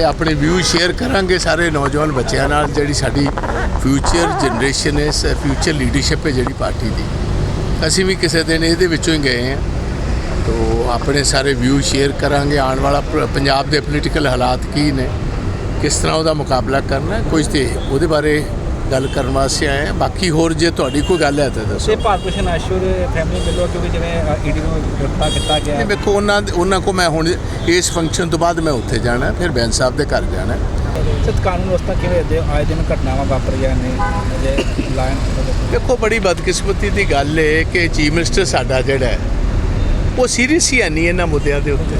ਤੇ ਆਪਣੇ view share ਕਰਾਂਗੇ ਸਾਰੇ ਨੌਜਵਾਨ ਬੱਚਿਆਂ ਨਾਲ, ਜਿਹੜੀ ਸਾਡੀ ਫਿਊਚਰ ਜਨਰੇਸ਼ਨ ਹੈ ਫਿਊਚਰ ਲੀਡਰਸ਼ਿਪ ਹੈ ਜਿਹੜੀ ਪਾਰਟੀ ਦੀ। ਅਸੀਂ ਵੀ ਕਿਸੇ ਦਿਨ ਇਹਦੇ ਵਿੱਚੋਂ ਹੀ ਗਏ ਹਾਂ। ਤੋ ਆਪਣੇ ਸਾਰੇ ਵਿਊ ਸ਼ੇਅਰ ਕਰਾਂਗੇ, ਆਉਣ ਵਾਲਾ ਪੰਜਾਬ ਦੇ ਪੋਲੀਟੀਕਲ ਹਾਲਾਤ ਕੀ ਨੇ, ਕਿਸ ਤਰ੍ਹਾਂ ਉਹਦਾ ਮੁਕਾਬਲਾ ਕਰਨਾ, ਕੁਝ ਤੇ ਉਹਦੇ ਬਾਰੇ ਗੱਲ ਕਰਨ ਵਾਸਤੇ ਆਏ ਹਾਂ। ਬਾਕੀ ਹੋਰ ਜੇ ਤੁਹਾਡੀ ਕੋਈ ਗੱਲ ਹੈ ਤਾਂ ਦੱਸੋ। ਤੇ ਭਾਰਤ ਭੂਸ਼ਣ ਆਸ਼ੁਰ ਫੈਮਿਲੀ ਵੱਲੋਂ ਕਿਉਂਕਿ ਜਿਵੇਂ ਈਡੀ ਨੂੰ ਗ੍ਰਿਫਤਾਰ ਕੀਤਾ ਗਿਆ। ਨਹੀਂ ਵੇਖੋ ਉਹਨਾਂ ਉਹਨਾਂ ਕੋ ਮੈਂ ਹੁਣ ਇਸ ਫੰਕਸ਼ਨ ਤੋਂ ਬਾਅਦ ਮੈਂ ਉੱਥੇ ਜਾਣਾ ਫਿਰ ਬੈਂਸ ਸਾਹਿਬ ਦੇ ਘਰ ਜਾਣਾ। ਸਤ ਕਾਨੂੰਨ ਵਿਵਸਥਾ ਕਿਵੇਂ ਦੇ ਆਏ ਦਿਨ ਘਟਨਾਵਾਂ ਵਾਪਰੀਆਂ ਨੇ ਜੇ ਲਾਇਨ ਦੇਖੋ ਬੜੀ ਬਦਕਿਸਮਤੀ ਦੀ ਗੱਲ ਹੈ ਕਿ ਚੀਫ ਮਿਨਿਸਟਰ ਸਾਡਾ ਜਿਹੜਾ ਹੈ ਉਹ ਸੀਰੀਅਸ ਹੀ ਹੈ ਨਹੀਂ ਇਹਨਾਂ ਮੁੱਦਿਆਂ ਦੇ ਉੱਤੇ।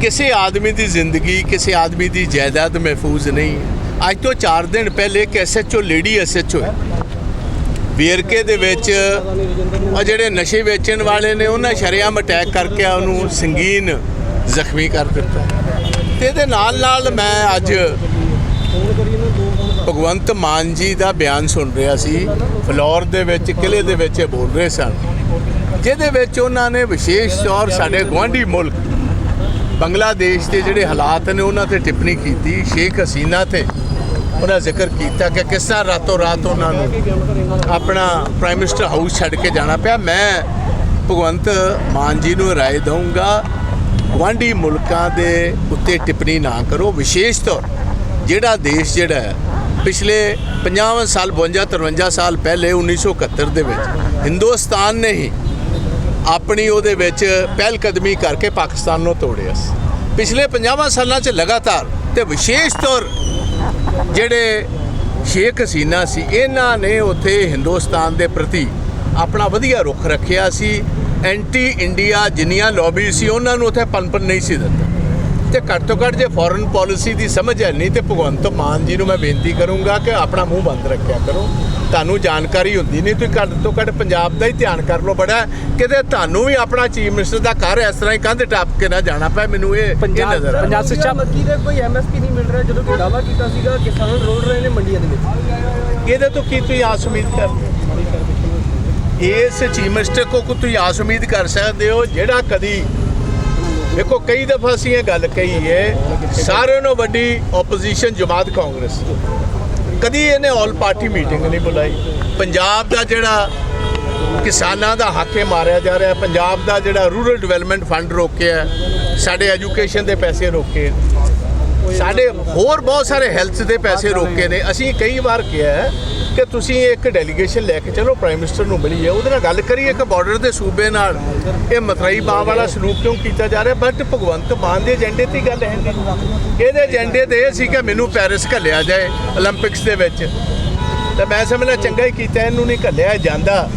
ਕਿਸੇ ਆਦਮੀ ਦੀ ਜ਼ਿੰਦਗੀ ਕਿਸੇ ਆਦਮੀ ਦੀ ਜਾਇਦਾਦ ਮਹਿਫੂਜ਼ ਨਹੀਂ ਹੈ। ਅੱਜ ਤੋਂ 4 ਦਿਨ ਪਹਿਲੇ ਇੱਕ ਐਸਐਚਓ ਲੇਡੀ ਐਸਐਚਓ ਹੈ। ਵੇਰਕੇ ਦੇ ਵਿੱਚ ਉਹ ਜਿਹੜੇ ਨਸ਼ੇ ਵੇਚਣ ਵਾਲੇ ਨੇ, ਉਹਨਾਂ ਸ਼ਰੇਆਮ ਅਟੈਕ ਕਰਕੇ ਉਹਨੂੰ ਸੰਗੀਨ ਜ਼ਖਮੀ ਕਰ ਦਿੱਤਾ ਤੇ ਇਹਦੇ ਨਾਲ ਨਾਲ ਮੈਂ ਅੱਜ ਭਗਵੰਤ ਮਾਨ ਜੀ ਦਾ ਬਿਆਨ ਸੁਣ ਰਿਹਾ ਸੀ। ਫਲੋਰ ਦੇ ਵਿੱਚ ਕਿਲੇ ਦੇ ਵਿੱਚ ਇਹ ਬੋਲ ਰਹੇ ਸਨ। ਜਿਹਦੇ ਵਿੱਚ ਉਹਨਾਂ ਨੇ ਵਿਸ਼ੇਸ਼ ਤੌਰ ਸਾਡੇ ਗੁਆਂਢੀ ਮੁਲਕ ਬੰਗਲਾਦੇਸ਼ ਦੇ ਜਿਹੜੇ ਹਾਲਾਤ ਨੇ, ਉਹਨਾਂ ਤੇ ਟਿੱਪਣੀ ਕੀਤੀ। ਸ਼ੇਖ ਹਸੀਨਾ ਤੇ ਉਹਨਾਂ ਜ਼ਿਕਰ ਕੀਤਾ ਕਿ ਕਿਸ ਤਰ੍ਹਾਂ ਰਾਤੋਂ ਰਾਤ ਉਹਨਾਂ ਨੂੰ ਆਪਣਾ ਪ੍ਰਾਈਮ ਮਿਨਿਸਟਰ ਹਾਊਸ ਛੱਡ ਕੇ ਜਾਣਾ ਪਿਆ। ਮੈਂ ਭਗਵੰਤ ਮਾਨ ਜੀ ਨੂੰ ਰਾਏ ਦਊਂਗਾ, ਗੁਆਂਢੀ ਮੁਲਕਾਂ ਦੇ ਉੱਤੇ ਟਿੱਪਣੀ ਨਾ ਕਰੋ। ਵਿਸ਼ੇਸ਼ ਤੌਰ ਜਿਹੜਾ ਦੇਸ਼ ਜਿਹੜਾ ਹੈ, ਪਿਛਲੇ 50 ਸਾਲ 52 53 ਸਾਲ ਪਹਿਲੇ 1971 ਦੇ ਵਿੱਚ ਹਿੰਦੁਸਤਾਨ ਨੇ ਹੀ ਆਪਣੀ ਉਹਦੇ ਵਿੱਚ ਪਹਿਲ ਕਦਮੀ ਕਰਕੇ ਪਾਕਿਸਤਾਨ ਨੂੰ ਤੋੜਿਆ ਸੀ। ਪਿਛਲੇ 50 ਸਾਲਾਂ 'ਚ ਲਗਾਤਾਰ ਤੇ ਵਿਸ਼ੇਸ਼ ਤੌਰ ਜਿਹੜੇ ਸ਼ੇਖ ਹਸੀਨਾ ਸੀ, ਇਹਨਾਂ ਨੇ ਉੱਥੇ ਹਿੰਦੁਸਤਾਨ ਦੇ ਪ੍ਰਤੀ ਆਪਣਾ ਵਧੀਆ ਰੁਖ ਰੱਖਿਆ ਸੀ। ਐਂਟੀ ਇੰਡੀਆ ਜਿੰਨੀਆਂ ਲੌਬੀ ਸੀ, ਉਹਨਾਂ ਨੂੰ ਉੱਥੇ ਪਨਪਨ ਨਹੀਂ ਸੀ ਦਿੱਤਾ। ਤੇ ਘੱਟ ਤੋਂ ਘੱਟ ਜੇ ਫੋਰਨ ਪਾਲਿਸੀ ਦੀ ਸਮਝ ਹੈ, ਨਹੀਂ ਤੇ ਭਗਵੰਤ ਮਾਨ ਜੀ ਨੂੰ ਮੈਂ ਬੇਨਤੀ ਕਰੂੰਗਾ ਕਿ ਆਪਣਾ ਮੂੰਹ ਬੰਦ ਰੱਖਿਆ ਕਰੋ। ਤੁਹਾਨੂੰ ਜਾਣਕਾਰੀ ਹੁੰਦੀ ਨਹੀਂ ਤੁਸੀਂ ਘੱਟ ਤੋਂ ਘੱਟ ਪੰਜਾਬ ਦਾ ਹੀ ਧਿਆਨ ਕਰ ਲਓ ਬੜਾ। ਕਿਤੇ ਤੁਹਾਨੂੰ ਵੀ ਆਪਣਾ ਚੀਫ ਮਿਨਿਸਟਰ ਦਾ ਘਰ ਇਸ ਤਰ੍ਹਾਂ ਹੀ ਕੰਧ ਟੱਪ ਕੇ ਨਾ ਜਾਣਾ ਪਏ ਮੈਨੂੰ ਇਹ ਇਹ ਨਜ਼ਰ ਆ। ਪੰਜਾਬ ਸਿੱਖਿਆ ਦੇ ਕੋਈ ਐਮਐਸਪੀ ਨਹੀਂ ਮਿਲ ਰਿਹਾ ਜਦੋਂ ਕਿ ਦਾਵਾ ਕੀਤਾ ਸੀਗਾ ਕਿਸਾਨ ਰੋਲ ਰਹੇ ਨੇ ਮੰਡੀਆਂ ਦੇ ਵਿੱਚ। ਇਹਦੇ ਤੋਂ ਕੀ ਤੁਸੀਂ ਆਸ ਉਮੀਦ ਕਰਦੇ? ਇਸ ਚੀਫ ਮਿਨਿਸਟਰ ਕੋ ਕੋ ਤੁਸੀਂ ਆਸ ਉਮੀਦ ਕਰ ਸਕਦੇ ਹੋ ਜਿਹੜਾ ਕਦੀ ਦੇਖੋ ਕਈ ਦਫਾ ਅਸੀਂ ਇਹ ਗੱਲ ਕਹੀ ਹੈ ਸਾਰਿਆਂ ਨਾਲੋਂ ਵੱਡੀ ਆਪੋਜੀਸ਼ਨ ਜਮਾਤ ਕਾਂਗਰਸ। ਕਦੀ ਇਹਨੇ ਆਲ ਪਾਰਟੀ ਮੀਟਿੰਗ ਨਹੀਂ ਬੁਲਾਈ। ਪੰਜਾਬ ਦਾ ਜਿਹੜਾ ਕਿਸਾਨਾਂ ਦਾ ਹੱਕੇ ਮਾਰਿਆ ਜਾ ਰਿਹਾ। ਪੰਜਾਬ ਦਾ ਜਿਹੜਾ ਰੂਰਲ ਡਿਵੈਲਪਮੈਂਟ ਫੰਡ ਰੋਕਿਆ ਸਾਡੇ ਐਜੂਕੇਸ਼ਨ ਦੇ ਪੈਸੇ ਰੋਕੇ ਸਾਡੇ ਹੋਰ ਬਹੁਤ ਸਾਰੇ ਹੈਲਥ ਦੇ ਪੈਸੇ ਰੋਕੇ ਨੇ। ਅਸੀਂ ਕਈ ਵਾਰ ਕਿਹਾ ਕਿ ਤੁਸੀਂ ਇੱਕ ਡੈਲੀਗੇਸ਼ਨ ਲੈ ਕੇ ਚਲੋ ਪ੍ਰਾਈਮ ਮਿਨਿਸਟਰ ਨੂੰ ਮਿਲੀਏ। ਉਹਦੇ ਨਾਲ ਗੱਲ ਕਰੀਏ ਇੱਕ ਬਾਰਡਰ ਦੇ ਸੂਬੇ ਨਾਲ। ਇਹ ਮਤਰਾਈ ਬਾਹ ਵਾਲਾ ਸਲੂਕ ਕਿਉਂ ਕੀਤਾ ਜਾ ਰਿਹਾ? ਬਟ ਭਗਵੰਤ ਮਾਨ ਦੇ ਏਜੰਡੇ ਦੀ ਗੱਲ ਹੈ ਨਹੀਂ ਇਹਦੇ ਏਜੰਡੇ ਤੇ ਸੀ ਕਿ ਮੈਨੂੰ ਪੈਰਿਸ ਘੱਲਿਆ ਜਾਏ 올림픽ਸ ਦੇ ਵਿੱਚ। ਤਾਂ ਮੈਂ ਸਮਝਣਾ ਚੰਗਾ ਹੀ ਕੀਤਾ, ਇਹਨੂੰ ਨਹੀਂ ਘੱਲਿਆ ਜਾਂਦਾ।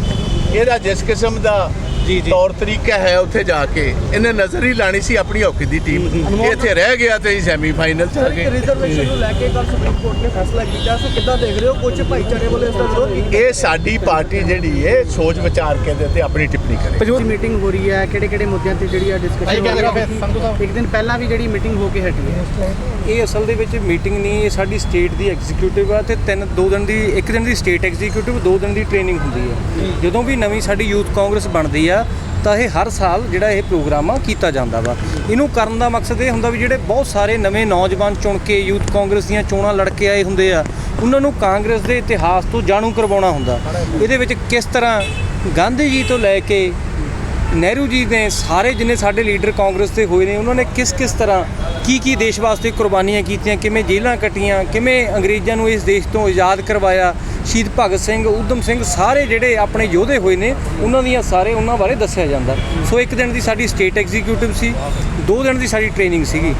ਇਹਦਾ ਜਿਸ ਕਿਸਮ ਦਾ ਜੀ, ਜੀ। ਤੌਰ ਤਰੀਕਾ ਹੈ ਉੱਥੇ ਜਾ ਕੇ। ਇਹਨੇ ਨਜ਼ਰ ਹੀ ਲਾਣੀ ਸੀ ਆਪਣੀ ਹਾਕੀ ਦੀ ਟੀਮ ਇਹ ਇੱਥੇ ਰਹਿ ਗਿਆ ਤੇ ਸੈਮੀਫਾਈਨਲ ਚ ਆ ਗਏ ਇੱਕ ਰਿਜ਼ਰਵੇਸ਼ਨ ਨੂੰ ਲੈ ਕੇ ਕੱਲ ਸੁਪਰੀਮ ਕੋਰਟ ਨੇ ਫੈਸਲਾ ਕੀਤਾ। ਸੋ ਕਿੱਦਾਂ ਦੇਖ ਰਹੇ ਹੋ? ਕੁਝ ਭਾਈਚਾਰੇ ਵੱਲੋਂ ਇਸ ਦਾ ਵਿਰੋਧ ਕੀਤਾ ਇਹ ਸਾਡੀ ਪਾਰਟੀ ਜਿਹੜੀ ਹੈ ਸੋਚ ਵਿਚਾਰ ਕੇ ਦੇ ਤੇ ਆਪਣੀ ਟਿੱਪਣੀ ਕਰੇ। ਜਿਹੜੀ ਮੀਟਿੰਗ ਹੋ ਰਹੀ ਹੈ। ਕਿਹੜੇ ਕਿਹੜੇ ਮੁੱਦਿਆਂ ਤੇ ਜਿਹੜੀ ਆ ਡਿਸਕਸ਼ਨ ਹੋ ਰਹੀ ਹੈ? ਇੱਕ ਦਿਨ ਪਹਿਲਾਂ ਵੀ ਜਿਹੜੀ ਮੀਟਿੰਗ ਹੋ ਕੇ ਹਟੀ ਹੈ। ਇਹ ਅਸਲ ਦੇ ਵਿੱਚ ਮੀਟਿੰਗ ਨਹੀਂ ਇਹ ਸਾਡੀ ਸਟੇਟ ਦੀ ਐਗਜ਼ੀਕਿਊਟਿਵ ਆ ਤੇ ਤਿੰਨ ਦੋ ਦਿਨ ਦੀ ਇੱਕ ਦਿਨ ਦੀ ਸਟੇਟ ਐਗਜ਼ੀਕਿਊਟਿਵ ਦੋ ਦਿਨ ਦੀ ਟ੍ਰੇਨਿੰਗ ਹੁੰਦੀ ਹੈ। ਜਦੋਂ ਵੀ ਨਵੀਂ ਸਾਡੀ ਯੂਥ ਕਾਂਗਰਸ ਬਣਦੀ ਆ ਤਾਂ ਇਹ ਹਰ ਸਾਲ ਜਿਹੜਾ ਇਹ ਪ੍ਰੋਗਰਾਮ ਆ, ਕੀਤਾ ਜਾਂਦਾ ਵਾ। ਇਹਨੂੰ ਕਰਨ ਦਾ ਮਕਸਦ ਇਹ ਹੁੰਦਾ ਵੀ ਜਿਹੜੇ ਬਹੁਤ ਸਾਰੇ ਨਵੇਂ ਨੌਜਵਾਨ ਚੁਣ ਕੇ ਯੂਥ ਕਾਂਗਰਸ ਦੀਆਂ ਚੋਣਾਂ ਲੜ ਕੇ ਆਏ ਹੁੰਦੇ ਆ, ਉਹਨਾਂ ਨੂੰ ਕਾਂਗਰਸ ਦੇ ਇਤਿਹਾਸ ਤੋਂ ਜਾਣੂ ਕਰਵਾਉਣਾ ਹੁੰਦਾ। ਇਹਦੇ ਵਿੱਚ ਕਿਸ ਤਰ੍ਹਾਂ ਗਾਂਧੀ ਜੀ ਤੋਂ ਲੈ ਕੇ ਨਹਿਰੂ ਜੀ ਨੇ ਸਾਰੇ ਜਿੰਨੇ ਸਾਡੇ ਲੀਡਰ ਕਾਂਗਰਸ ਦੇ ਹੋਏ ਨੇ, ਉਹਨਾਂ ਨੇ ਕਿਸ ਕਿਸ ਤਰ੍ਹਾਂ ਕੀ ਕੀ ਦੇਸ਼ ਵਾਸਤੇ ਕੁਰਬਾਨੀਆਂ ਕੀਤੀਆਂ, ਕਿਵੇਂ ਜੇਲ੍ਹਾਂ ਕੱਟੀਆਂ, ਕਿਵੇਂ ਅੰਗਰੇਜ਼ਾਂ ਨੂੰ ਇਸ ਦੇਸ਼ ਤੋਂ ਆਜ਼ਾਦ ਕਰਵਾਇਆ, ਸ਼ਹੀਦ ਭਗਤ ਸਿੰਘ, ਊਧਮ ਸਿੰਘ ਸਾਰੇ ਜਿਹੜੇ ਆਪਣੇ ਯੋਧੇ ਹੋਏ ਨੇ, ਉਹਨਾਂ ਦੀਆਂ ਸਾਰੇ ਉਹਨਾਂ ਬਾਰੇ ਦੱਸਿਆ ਜਾਂਦਾ। ਸੋ ਇੱਕ ਦਿਨ ਦੀ ਸਾਡੀ ਸਟੇਟ ਐਗਜ਼ੀਕਿਊਟਿਵ ਸੀ ਦੋ ਦਿਨ ਦੀ ਸਾਡੀ ਟ੍ਰੇਨਿੰਗ ਸੀਗੀ।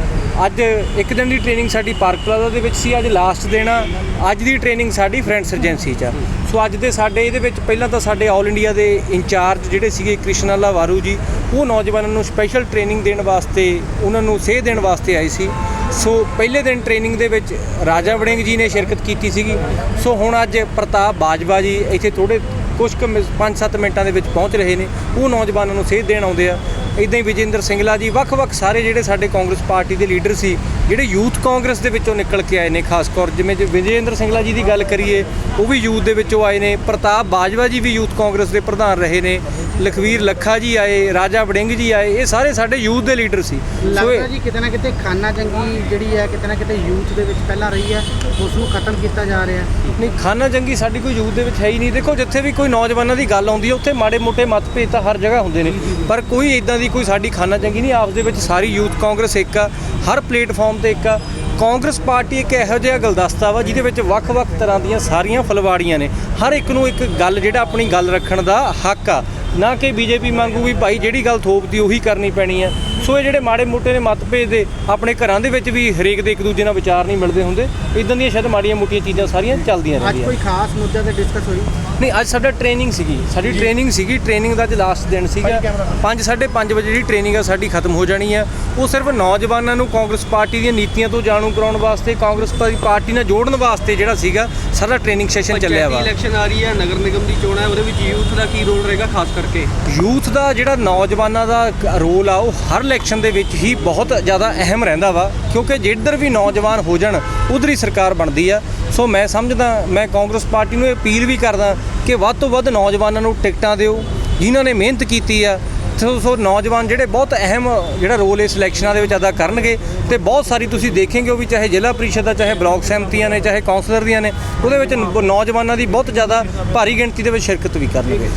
ਅੱਜ ਇੱਕ ਦਿਨ ਦੀ ਟ੍ਰੇਨਿੰਗ ਸਾਡੀ ਪਾਰਕ ਪਲਾਜ਼ਾ ਦੇ ਵਿੱਚ ਸੀ, ਅੱਜ ਲਾਸਟ ਦਿਨ ਆ। ਅੱਜ ਦੀ ਟ੍ਰੇਨਿੰਗ ਸਾਡੀ ਫਰੈਂਡਸ ਏਜੰਸੀ 'ਚ ਆ। ਸੋ ਅੱਜ ਦੇ ਸਾਡੇ ਇਹਦੇ ਵਿੱਚ ਪਹਿਲਾਂ ਤਾਂ ਸਾਡੇ ਆਲ ਇੰਡੀਆ ਦੇ ਇੰਚਾਰਜ ਜਿਹੜੇ ਸੀਗੇ ਕ੍ਰਿਸ਼ਨਾਲਾ ਵਾਰੂ ਜੀ, ਉਹ ਨੌਜਵਾਨਾਂ ਨੂੰ ਸਪੈਸ਼ਲ ਟ੍ਰੇਨਿੰਗ ਦੇਣ ਵਾਸਤੇ, ਉਹਨਾਂ ਨੂੰ ਸੇਧ ਦੇਣ ਵਾਸਤੇ ਆਏ ਸੀ। ਸੋ ਪਹਿਲੇ ਦਿਨ ਟ੍ਰੇਨਿੰਗ ਦੇ ਵਿੱਚ ਰਾਜਾ ਵੜਿੰਗ ਜੀ ਨੇ ਸ਼ਿਰਕਤ ਕੀਤੀ ਸੀਗੀ। ਸੋ ਹੁਣ ਅੱਜ ਪ੍ਰਤਾਪ ਬਾਜਵਾ ਜੀ ਇੱਥੇ ਥੋੜੇ ਕੁਝ ਕੁ 5-7 ਮਿੰਟਾਂ ਦੇ ਵਿੱਚ ਪਹੁੰਚ ਰਹੇ ਨੇ। ਉਹ ਨੌਜਵਾਨਾਂ ਨੂੰ ਸੇਧ ਦੇਣ ਆਉਂਦੇ ਆ। ਇਦਾਂ ਹੀ ਵਿਜੇਂਦਰ ਸਿੰਗਲਾ ਜੀ, ਵੱਖ-ਵੱਖ ਸਾਰੇ ਜਿਹੜੇ ਸਾਡੇ ਕਾਂਗਰਸ ਪਾਰਟੀ ਦੇ ਲੀਡਰ ਸੀ, ਜਿਹੜੇ ਯੂਥ ਕਾਂਗਰਸ ਦੇ ਵਿੱਚੋਂ ਨਿਕਲ ਕੇ ਆਏ ਨੇ, ਖਾਸ ਕਰ ਜਿਵੇਂ ਜੇ ਵਿਜੇਂਦਰ ਸਿੰਗਲਾ ਜੀ ਦੀ ਗੱਲ ਕਰੀਏ, ਉਹ ਵੀ ਯੂਥ ਦੇ ਵਿੱਚੋਂ ਆਏ ਨੇ। ਪ੍ਰਤਾਪ ਬਾਜਵਾ ਜੀ ਵੀ ਯੂਥ ਕਾਂਗਰਸ ਦੇ ਪ੍ਰਧਾਨ ਰਹੇ ਨੇ। ਲਖਵੀਰ ਲੱਖਾ ਜੀ ਆਏ ਰਾਜਾ ਵੜਿੰਗ ਜੀ ਆਏ ਇਹ ਸਾਰੇ ਸਾਡੇ ਯੂਥ ਦੇ ਲੀਡਰ ਸੀ। ਸੋ ਲੱਗਦਾ ਇਹ- ਜੀ ਕਿਤੇ ਨਾ ਕਿਤੇ ਖਾਨਾ ਜੰਗੀ ਜਿਹੜੀ ਹੈ ਕਿਤੇ ਨਾ ਕਿਤੇ ਯੂਥ ਦੇ ਵਿੱਚ ਪਹਿਲਾਂ ਰਹੀ ਹੈ ਉਸ ਨੂੰ ਖਤਮ ਕੀਤਾ ਜਾ ਰਿਹਾ ਹੈ। ਨਹੀਂ ਖਾਨਾ ਜੰਗੀ ਸਾਡੀ ਕੋਈ ਯੂਥ ਦੇ ਵਿੱਚ ਹੈ ਹੀ ਨਹੀਂ। ਦੇਖੋ ਜਿੱਥੇ ਵੀ ਕੋਈ ਨੌਜਵਾਨਾਂ ਦੀ ਗੱਲ ਆਉਂਦੀ ਹੈ ਉੱਥੇ ਮਾੜੇ ਮੋਟੇ ਮਤਭੇਦ ਤਾਂ ਹਰ ਜਗ੍ਹਾ ਹੁੰਦੇ ਨੇ। ਪਰ ਕੋਈ ਇਦਾਂ ਦੀ ਕੋਈ ਸਾਡੀ ਖਾਨਾ ਜੰਗੀ ਨਹੀਂ ਆਪਸ ਦੇ ਵਿੱਚ ਸਾਰੀ ਯੂਥ ਕਾਂਗਰਸ ਇੱਕ ਆ ਹਰ ਪਲੇਟਫਾਰਮ ਤੇ ਇੱਕ ਆ। ਕਾਂਗਰਸ ਪਾਰਟੀ ਇੱਕ ਇਹੋ ਜਿਹਾ ਗੁਲਦਸਤਾ ਵਾ ਜਿਹਦੇ ਵਿੱਚ ਵੱਖ-ਵੱਖ ਤਰ੍ਹਾਂ ਦੀਆਂ ਸਾਰੀਆਂ ਫਲਵਾੜੀਆਂ ਨੇ। ਹਰ ਇੱਕ ਨੂੰ ਇੱਕ ਗੱਲ ਜਿਹੜਾ ਆਪਣੀ ਗੱਲ ਰੱਖਣ ਦਾ ਹੱਕ ਆ ਨਾ ਕਿ ਬੀਜੇਪੀ ਮੰਗੂ ਵੀ ਭਾਈ ਜਿਹੜੀ ਗੱਲ ਥੋਪਦੀ ਉਹੀ ਕਰਨੀ ਪੈਣੀ ਹੈ ਸੋ ਇਹ ਜਿਹੜੇ ਮਾੜੇ ਮੋਟੇ ਨੇ ਮਤਭੇਦ ਦੇ ਆਪਣੇ ਘਰਾਂ ਦੇ ਵਿੱਚ ਵੀ ਹਰੇਕ ਦੇ ਇੱਕ ਦੂਜੇ ਨਾਲ ਵਿਚਾਰ ਨਹੀਂ ਮਿਲਦੇ ਹੁੰਦੇ। ਇਦਾਂ ਦੀਆਂ ਸ਼ਾਇਦ ਮਾੜੀਆਂ ਮੋਟੀਆਂ ਚੀਜ਼ਾਂ ਸਾਰੀਆਂ ਚੱਲਦੀਆਂ ਅੱਜ ਰਹਿੰਦੀਆਂ। ਕੋਈ ਖਾਸ ਮੁੱਦੇ ਤੇ ਡਿਸਕਸ ਹੋਈ? ਨਹੀਂ ਅੱਜ ਸਾਡਾ ਟ੍ਰੇਨਿੰਗ ਸੀਗੀ। ਸਾਡੀ ਟ੍ਰੇਨਿੰਗ ਸੀਗੀ। ਟ੍ਰੇਨਿੰਗ ਦਾ ਅੱਜ ਲਾਸਟ ਦਿਨ ਸੀਗਾ। 5 5:30 ਵਜੇ ਜਿਹੜੀ ਟ੍ਰੇਨਿੰਗ ਆ ਸਾਡੀ ਖਤਮ ਹੋ ਜਾਣੀ ਆ। ਉਹ ਸਿਰਫ ਨੌਜਵਾਨਾਂ ਨੂੰ ਕਾਂਗਰਸ ਪਾਰਟੀ ਦੀਆਂ ਨੀਤੀਆਂ ਤੋਂ ਜਾਣੂ ਕਰਾਉਣ ਵਾਸਤੇ ਕਾਂਗਰਸ ਪਾਰਟੀ- ਨਾਲ ਜੋੜਨ ਵਾਸਤੇ ਜਿਹੜਾ ਸੀਗਾ ਸਾਡਾ ਟ੍ਰੇਨਿੰਗ ਸੈਸ਼ਨ ਚੱਲਿਆ ਵਾ। ਇਲੈਕਸ਼ਨ ਆ ਰਹੀ ਹੈ ਨਗਰ ਨਿਗਮ ਦੀ ਚੋਣ ਹੈ ਉਹਦੇ ਵਿੱਚ ਯੂਥ ਦਾ ਕੀ ਰੋਲ ਰਹੇਗਾ ਖਾਸ ਕਰਕੇ? ਯੂਥ ਦਾ ਜਿਹੜਾ ਨੌਜਵਾਨਾਂ ਦਾ ਰੋਲ ਆ ਉਹ ਹਰ ਇਲੈਕਸ਼ਨ ਦੇ ਵਿੱਚ ਹੀ ਬਹੁਤ ਜ਼ਿਆਦਾ ਅਹਿਮ ਰਹਿੰਦਾ ਵਾ, ਕਿਉਂਕਿ ਜਿੱਧਰ ਵੀ ਨੌਜਵਾਨ ਹੋ ਜਾਣ, ਉਧਰ ਹੀ ਸਰਕਾਰ ਬਣਦੀ ਆ। ਸੋ ਮੈਂ ਸਮਝਦਾ, ਮੈਂ ਕਾਂਗਰਸ ਪਾਰਟੀ ਨੂੰ ਇਹ ਅਪੀਲ ਵੀ ਕਰਦਾ ਕਿ ਵੱਧ ਤੋਂ ਵੱਧ ਨੌਜਵਾਨਾਂ ਨੂੰ ਟਿਕਟਾਂ ਦਿਓ, ਜਿਨ੍ਹਾਂ ਨੇ ਮਿਹਨਤ ਕੀਤੀ ਆ। ਸੋ ਸੋ ਨੌਜਵਾਨ ਜਿਹੜੇ ਬਹੁਤ ਅਹਿਮ ਜਿਹੜਾ ਰੋਲ ਇਸ ਇਲੈਕਸ਼ਨਾਂ ਦੇ ਵਿੱਚ ਅਦਾ ਕਰਨਗੇ ਤੇ ਬਹੁਤ ਸਾਰੀ ਤੁਸੀਂ ਦੇਖੇਂਗੇ ਉਹ ਵੀ, ਚਾਹੇ ਜ਼ਿਲ੍ਹਾ ਪ੍ਰੀਸ਼ਦ ਦਾ, ਚਾਹੇ ਬਲਾਕ ਸਹਿਮਤੀਆਂ ਨੇ, ਚਾਹੇ ਕੌਂਸਲਰ ਦੀਆਂ ਨੇ, ਉਹਦੇ ਵਿੱਚ ਨੌਜਵਾਨਾਂ ਦੀ ਬਹੁਤ ਜ਼ਿਆਦਾ ਭਾਰੀ ਗਿਣਤੀ ਦੇ ਵਿੱਚ ਸ਼ਿਰਕਤ ਵੀ ਕਰਨਗੇ।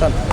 ਧੰਨਵਾਦ।